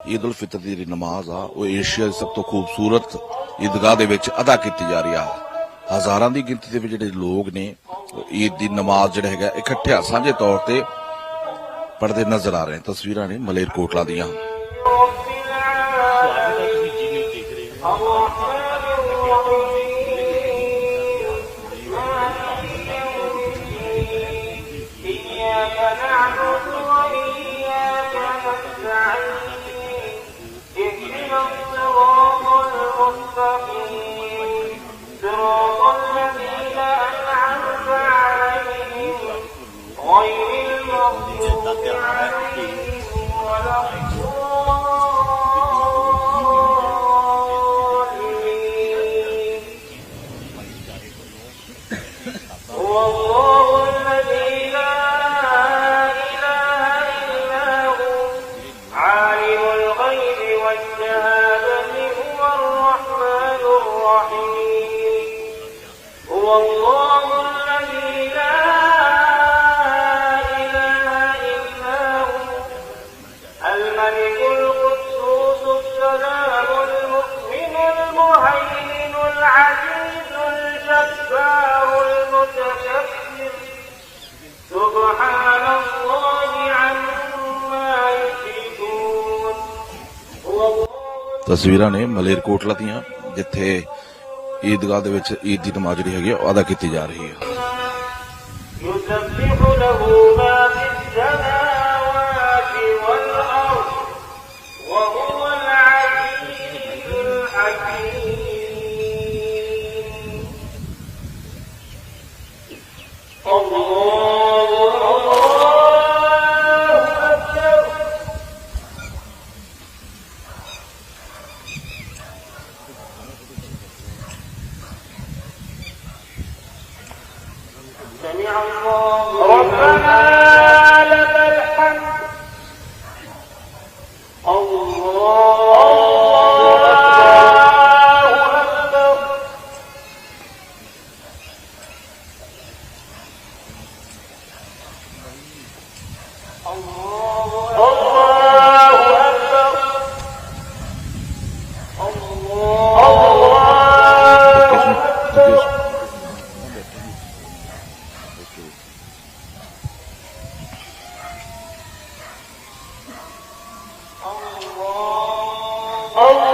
ਈਦ ਉਲ ਫਿਤਰ ਦੀ ਨਮਾਜ਼ ਆ, ਉਹ ਏਸ਼ੀਆ ਦੀ ਸਭ ਤੋਂ ਖੂਬਸੂਰਤ ਈਦਗਾਹ ਦੇ ਵਿੱਚ ਅਦਾ ਕੀਤੀ ਜਾ ਰਹੀ ਆ। ਹਜ਼ਾਰਾਂ ਦੀ ਗਿਣਤੀ ਦੇ ਵਿੱਚ ਜਿਹੜੇ ਲੋਕ ਨੇ ਈਦ ਦੀ ਨਮਾਜ਼ ਜਿਹੜਾ ਹੈਗਾ, ਇਕੱਠਿਆ ਸਾਂਝੇ ਤੌਰ ਤੇ ਪੜਦੇ ਨਜ਼ਰ ਆ ਰਹੇ ਤਸਵੀਰਾਂ ਨੇ ਮਲੇਰਕੋਟਲਾ ਦੀਆਂ। المغضوب عليهم ولا ਤਸਵੀਰਾਂ ਨੇ ਮਲੇਰਕੋਟਲਾ ਦੀਆਂ, ਜਿੱਥੇ ਈਦਗਾਹ ਦੇ ਵਿੱਚ ਈਦ ਦੀ ਨਮਾਜ਼ ਜਿਹੜੀ ਹੈਗੀ ਆ, ਉਹ ਅਦਾ ਕੀਤੀ ਜਾ ਰਹੀ ਹੈ। سمع الله ربنا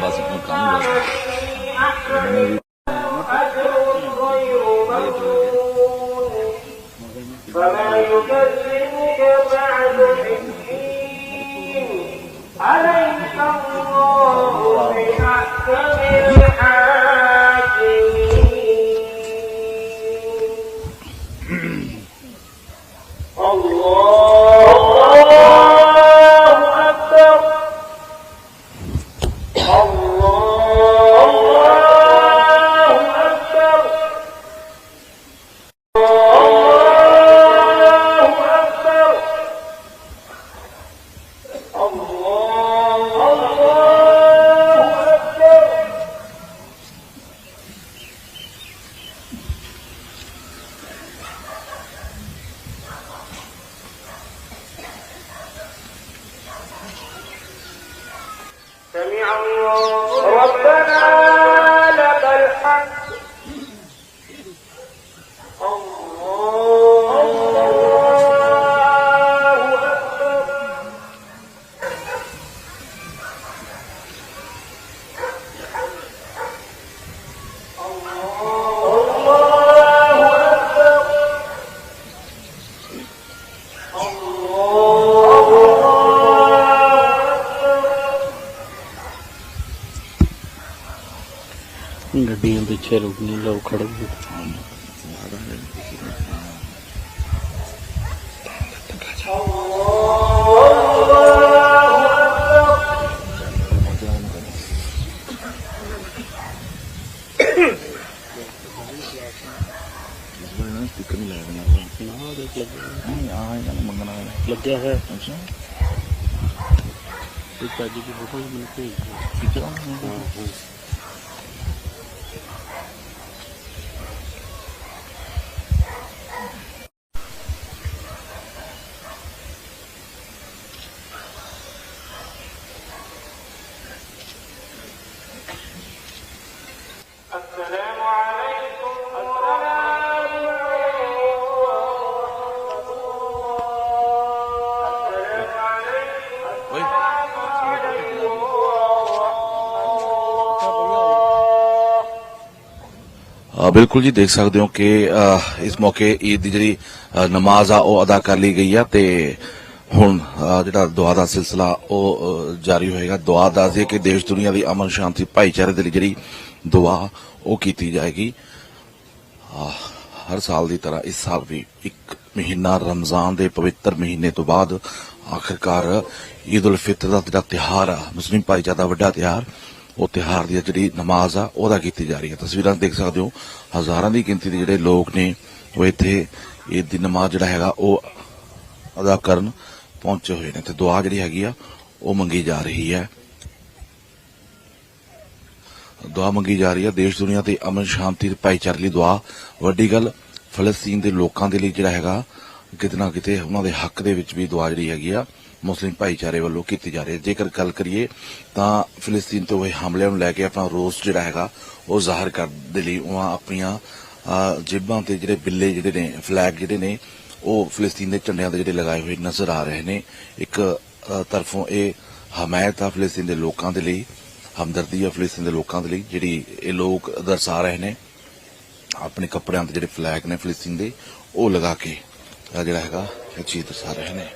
把지막搞 로. سمع الله. ربنا لك الحمد. Allah ਗੱਡੀਆਂ ਪਿੱਛੇ ਰੁਕੀਆਂ ਲੋਕ ਖੜੇ ਹੋ ਲੱਗਿਆ ਹੋਇਆ ਅੱਛਾ ਇਹ ਚਾਜੀ ਦੀ ਫੋਟੋ ਮੈਨੂੰ ਭੇਜ ਦਿਓ ਠੀਕ ਹੈ ਹਾਂ ਹਾਂ ਬਿਲਕੁਲ ਜੀ ਦੇਖ ਸਕਦੇ ਹੋ ਕਿ ਇਸ ਮੌਕੇ ਈਦ ਦੀ ਜਿਹੜੀ ਨਮਾਜ਼ ਆ ਉਹ ਅਦਾ ਕਰ ਲਈ ਗਈ ਆ ਤੇ ਹੁਣ ਅ, ਜਿਹੜਾ ਦੁਆ ਦਾ ਸਿਲਸਿਲਾ ਉਹ ਜਾਰੀ ਹੋਏਗਾ। ਦੁਆ ਦੱਸਦੇ ਕਿ ਦੇਸ਼ ਦੁਨੀਆ ਦੀ ਅਮਨ ਸ਼ਾਂਤੀ ਭਾਈਚਾਰੇ ਦੇ ਲਈ ਜਿਹੜੀ ਦੁਆ ਉਹ ਕੀਤੀ ਜਾਏਗੀ। ਹਰ ਸਾਲ ਦੀ ਤਰ੍ਹਾਂ ਇਸ ਸਾਲ ਵੀ ਇੱਕ ਮਹੀਨਾ ਰਮਜ਼ਾਨ ਦੇ ਪਵਿੱਤਰ ਮਹੀਨੇ ਤੋਂ ਬਾਅਦ ਆਖਿਰਕਾਰ ਈਦ ਉਲ ਫਿਤਰ ਦਾ ਜਿਹੜਾ ਤਿਹਾਰ ਆ ਮੁਸਲਿਮ ਭਾਈਚਾਰੇ ਦਾ ਵੱਡਾ ਤਿਹਾਰ ਉਹ ਤਿਹਾਰ ਦੀ ਜਿਹੜੀ ਨਮਾਜ਼ ਆ, ਉਹਦਾ ਕੀਤੀ ਜਾ ਰਹੀ ਹੈ। ਤਸਵੀਰਾਂ ਦੇਖ ਸਕਦੇ ਹੋ। ਹਜ਼ਾਰਾਂ ਦੀ ਗਿਣਤੀ ਦੇ ਜਿਹੜੇ ਲੋਕ ਨੇ, ਉਹ ਇੱਥੇ ਈਦ ਦੀ ਨਮਾਜ਼ ਜਿਹੜਾ ਹੈਗਾ, ਉਹ ਅਦਾ ਕਰਨ ਪਹੁੰਚੇ ਹੋਏ ਨੇ। ਤੇ ਦੁਆ ਜਿਹੜੀ ਹੈਗੀ ਆ, ਉਹ ਮੰਗੀ ਜਾ ਰਹੀ ਹੈ। ਦੁਆ ਮੰਗੀ ਜਾ ਰਹੀ ਹੈ। ਦੇਸ਼, ਦੁਨੀਆ ਤੇ ਅਮਨ, ਸ਼ਾਂਤੀ ਤੇ ਭਾਈਚਾਰੇ ਲਈ ਦੁਆ। ਵੱਡੀ ਗੱਲ, ਫਲਸਤੀਨ ਦੇ ਲੋਕਾਂ ਦੇ ਲਈ ਜਿਹੜਾ ਹੈਗਾ ਕਿਤੇ ਨਾ ਕਿਤੇ ਉਹਨਾਂ ਦੇ ਹੱਕ ਦੇ ਵਿੱਚ ਵੀ ਦੁਆ ਜਿਹੜੀ ਹੈਗੀ ਆ ਮੁਸਲਿਮ ਭਾਈਚਾਰੇ ਵੱਲੋਂ ਕੀਤੀ ਜਾ ਰਹੀ ਹੈ। ਜੇਕਰ ਗੱਲ ਕਰੀਏ ਤਾਂ ਫਿਲਸਤੀਨ ਤੋਂ ਹੋਏ ਹਮਲਿਆਂ ਨੂੰ ਲੈ ਕੇ ਆਪਣਾ ਰੋਸ ਜਿਹੜਾ ਹੈਗਾ ਉਹ ਜ਼ਾਹਰ ਕਰਨ ਦੇ ਲਈ ਉਹ ਆਪਣੀਆਂ ਅਹ, ਜੇਬਾਂ ਤੇ ਜਿਹੜੇ ਬਿੱਲੇ ਜਿਹੜੇ ਨੇ ਫਲੈਗ ਜਿਹੜੇ ਨੇ ਉਹ ਫਿਲਸਤੀਨ ਦੇ ਝੰਡਿਆਂ ਦੇ ਜਿਹੜੇ ਲਗਾਏ ਹੋਏ ਨਜ਼ਰ ਆ ਰਹੇ ਨੇ। ਇੱਕ ਤਰਫੋਂ ਇਹ ਹਮਾਇਤ ਆ ਫਿਲਸਤੀਨ ਦੇ ਲੋਕਾਂ ਦੇ ਲਈ ਹਮਦਰਦੀ ਆ ਫਿਲਸਤੀਨ ਦੇ ਲੋਕਾਂ ਦੇ ਲਈ ਜਿਹੜੀ ਇਹ ਲੋਕ ਦਰਸਾ ਰਹੇ ਨੇ ਆਪਣੇ ਕੱਪੜਿਆਂ ਤੇ ਜਿਹੜੇ ਫਲੈਗ ਨੇ ਫਿਲਸਤੀਨ ਦੇ ਉਹ ਲਗਾ ਕੇ ਜਿਹੜਾ ਹੈਗਾ ਇਹ ਚੀਜ਼ ਦਰਸਾ ਰਹੇ ਨੇ।